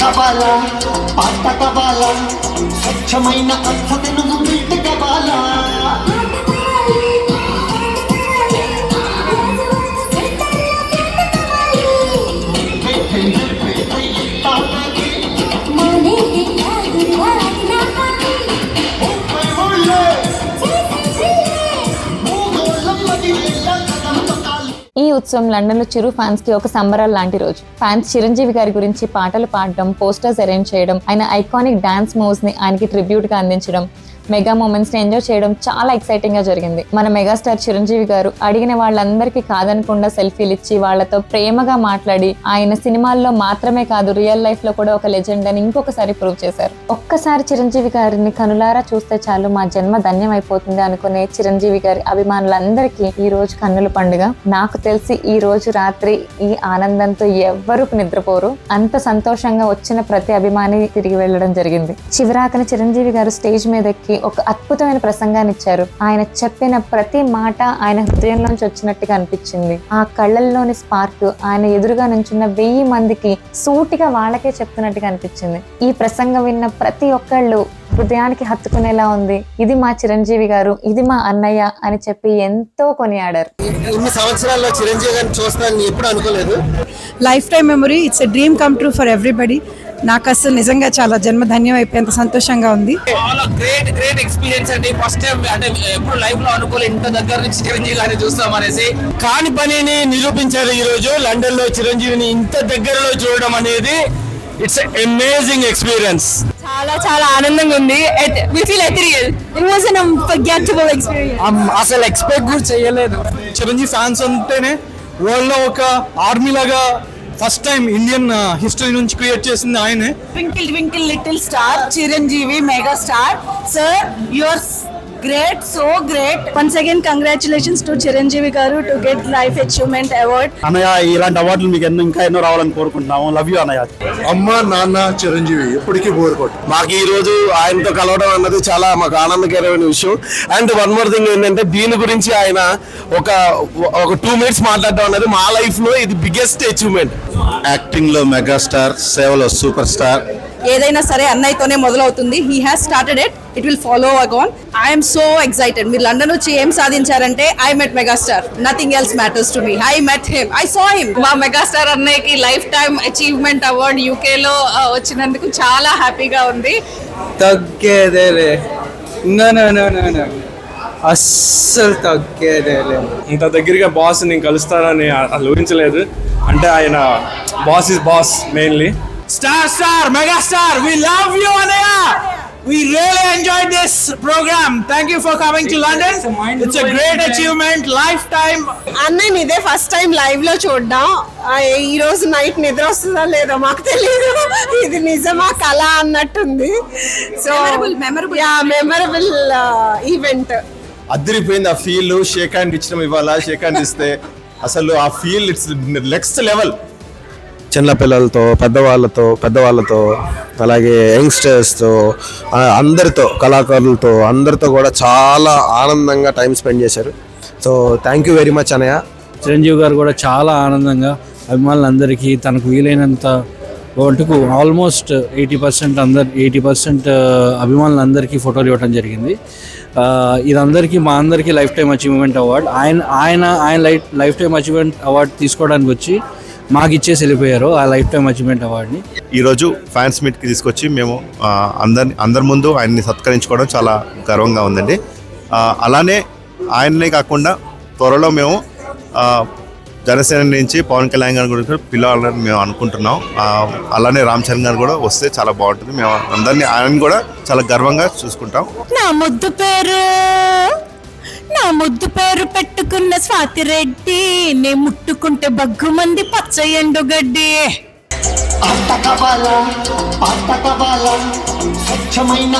కావాలా పాట కావాలా స్వచ్ఛమైన అర్థతను నువ్వు బిడ్డ కావాలా ఈ ఉత్సవం చిరు ఫ్యాన్స్కి ఒక సంబరాలు లాంటి రోజు. ఫ్యాన్స్ చిరంజీవి గారి గురించి పాటలు పాడడం పోస్టర్స్ అరేంజ్ చేయడం ఆయన ఐకానిక్ డాన్స్ మూవ్స్ని ఆయనకి ట్రిబ్యూట్గా అందించడం మెగా మూమెంట్స్ని ఎంజాయ్ చేయడం చాలా ఎక్సైటింగ్గా జరిగింది. మన మెగాస్టార్ చిరంజీవి గారు అడిగిన వాళ్ళందరికీ కాదనకుండా సెల్ఫీలు ఇచ్చి వాళ్ళతో ప్రేమగా మాట్లాడి ఆయన సినిమాల్లో మాత్రమే కాదు రియల్ లైఫ్లో కూడా ఒక లెజెండ్ అని ఇంకొకసారి ప్రూవ్ చేశారు. ఒక్కసారి చిరంజీవి గారిని కనులారా చూస్తే చాలు మా జన్మ ధన్యం అయిపోతుంది అనుకునే చిరంజీవి గారి అభిమానులందరికీ ఈ రోజు కన్నుల పండుగ. నాకు తెలిసి ఈ రోజు రాత్రి ఈ ఆనందంతో ఎవ్వరూ నిద్రపోరు. అంత సంతోషంగా వచ్చిన ప్రతి అభిమాని తిరిగి వెళ్ళడం జరిగింది. చివరాకన చిరంజీవి గారు స్టేజ్ మీద ఎక్కి ఒక అద్భుతమైన ప్రసంగాన్ని ఇచ్చారు. ఆయన చెప్పిన ప్రతి మాట ఆయన హృదయంలోంచి వచ్చినట్టుగా అనిపించింది. ఆ కళ్ళల్లోని స్పార్క్ ఆయన ఎదురుగా నుంచున్న వెయ్యి మందికి సూటిగా వాళ్ళకే చెప్తున్నట్టుగా అనిపించింది. ఈ ప్రసంగం విన్న ప్రతి ఒక్కళ్ళు హృదయానికి హత్తుకునేలా ఉంది. ఇది మా చిరంజీవి గారు ఇది మా అన్నయ్య అని చెప్పి ఎంతో కొనియాడారు. ఇన్ని సంవత్సరాల్లో చిరంజీవి గారిని చూస్తానని ఎప్పుడు అనుకోలేదు? Life time memory it's a dream come true for everybody నాకు అసలు నిజంగా చాలా జన్మ ధన్యం అయిపోయేంత సంతోషంగా ఉంది. చాలా గ్రేట్ గ్రేట్ ఎక్స్పీరియన్స్ అండి. ఫస్ట్ టైం అంటే ఎప్పుడు లైఫ్లో అనుకోలే ఇంత దగ్గర నుంచి చిరంజీవి గారిని చూస్తాం అనేసి. కాని పనిని నిరూపించారు ఈ రోజు లండన్లో చిరంజీవిని ఇంత దగ్గరలో చూడడం అనేది ఇట్స్ అమేజింగ్ ఎక్స్పీరియన్స్ చాలా చాలా ఆనందంగా ఉంది. We feel ethereal it was an unforgettable experience అసలు ఎక్స్పెక్ట్ కూడా చేయలేదు. చిరంజీవి ఫ్యాన్స్ అంటేనే వరల్డ్లో ఒక ఆర్మీ లాగా ఫస్ట్ టైం ఇండియన్ హిస్టరీ నుంచి క్రియేట్ చేసింది ఆయనే. Twinkle twinkle little star Chiranjeevi mega star sir your great so great once again congratulations to Chiranjeevi garu to get life achievement award అన్నయ్య ఇలాంటి అవార్డులు మీకు ఎన్నో ఇంకా ఎన్నో రావాలని కోరుకుంటున్నాము. లవ్ యూ అన్నయ్య. అమ్మ నాన్న చిరంజీవి ఎప్పటికీ కొట్టు మాకు ఈ రోజు ఆయనతో కలవడం అన్నది చాలా మాకు ఆనందకరమైన విషయం. అండ్ వన్ మోర్ థింగ్ ఏంటంటే దీని గురించి ఆయన ఒక ఒక టూ మినిట్స్ మాట్లాడడం అనేది మా లైఫ్లో ఇది బిగ్గెస్ట్ అచీవ్మెంట్ యాక్టింగ్లో మెగాస్టార్ సేవలో సూపర్ స్టార్ ఏదైనా సరే అన్నయ్యతోనే మొదలవుతుంది. He has started it it will follow again I'm so excited మీరు లండన్ వచ్చి ఏం సాధించారంటే I met megastar nothing else matters to me I met him I saw him మా మెగాస్టార్ అన్నయ్యకి లైఫ్ టైం అచీవ్మెంట్ అవార్డ్ యూకేలో వచ్చినందుకు చాలా హ్యాపీగా ఉంది. తగ్గేదేలే. No no no no no అస్సలు తగ్గేదేలే. ఇంత దగ్గరగా బాస్ నేను కలుస్తానని అసలు ఊహించలేదు. అంటే ఆయన boss is boss mainly star star megastar we love you అన్నయ్య We really enjoyed this program. Thank you for coming to London. It's a great achievement, lifetime. అన్నయ్య ఇదే ఫస్ట్ టైం లైవ్లో చూడడం. ఈ రోజు నైట్ నిద్ర వస్తుందా లేదో మాకు తెలియదు ఇది నిజమా కళ అన్నట్టుంది. సో. యా మెమరబుల్ ఈవెంట్ అదిరిపోయింది ఆ ఫీల్ షేక్ హ్యాండ్ ఇచ్చడం ఇవ్వాలా షేక్ హ్యాండ్ ఇస్తే. అసలు ఆ ఫీల్ ఇట్స్ నెక్స్ట్ లెవెల్ చిన్న పిల్లలతో పెద్దవాళ్ళతో పెద్దవాళ్ళతో అలాగే యంగ్స్టర్స్తో అందరితో కళాకారులతో అందరితో కూడా చాలా ఆనందంగా టైం స్పెండ్ చేశారు. So thank you very much అనయ్య. చిరంజీవి గారు కూడా చాలా ఆనందంగా అభిమానులందరికీ తనకు వీలైనంత మటుకు ఆల్మోస్ట్ ఎయిటీ పర్సెంట్ అందరు ఎయిటీ పర్సెంట్ అభిమానులందరికీ ఫోటోలు ఇవ్వడం జరిగింది. ఇదందరికీ మా అందరికీ లైఫ్ టైం అచీవ్మెంట్ అవార్డ్ ఆయన ఆయన ఆయన life life time achievement award తీసుకోవడానికి వచ్చి మాకు ఇచ్చేసి వెళ్ళిపోయారు ఆ లైఫ్ టైం అచీవ్మెంట్ అవార్డ్ని. ఈరోజు ఫ్యాన్స్ మీట్కి తీసుకొచ్చి మేము అందరి అందరి ముందు ఆయన్ని సత్కరించుకోవడం చాలా గర్వంగా ఉందండి. ఆ, అలానే ఆయన్నే కాకుండా త్వరలో మేము జనసేన నుంచి పవన్ కళ్యాణ్ గారి గురించి కూడా పిలవాలని మేము అనుకుంటున్నాం. ఆ, అలానే రామ్ చరణ్ గారు కూడా వస్తే చాలా బాగుంటుంది. మేము అందరినీ ఆయన కూడా చాలా గర్వంగా చూసుకుంటాం. నా ముద్దు పేరు నా ముద్దు పేరు పెట్టుకున్న స్వాతి రెడ్డి నే ముట్టుకుంటే బగ్గుమంది పచ్చ ఎండుగడ్డి ఆట కావాలా పాట కావాలా స్వచ్ఛమైన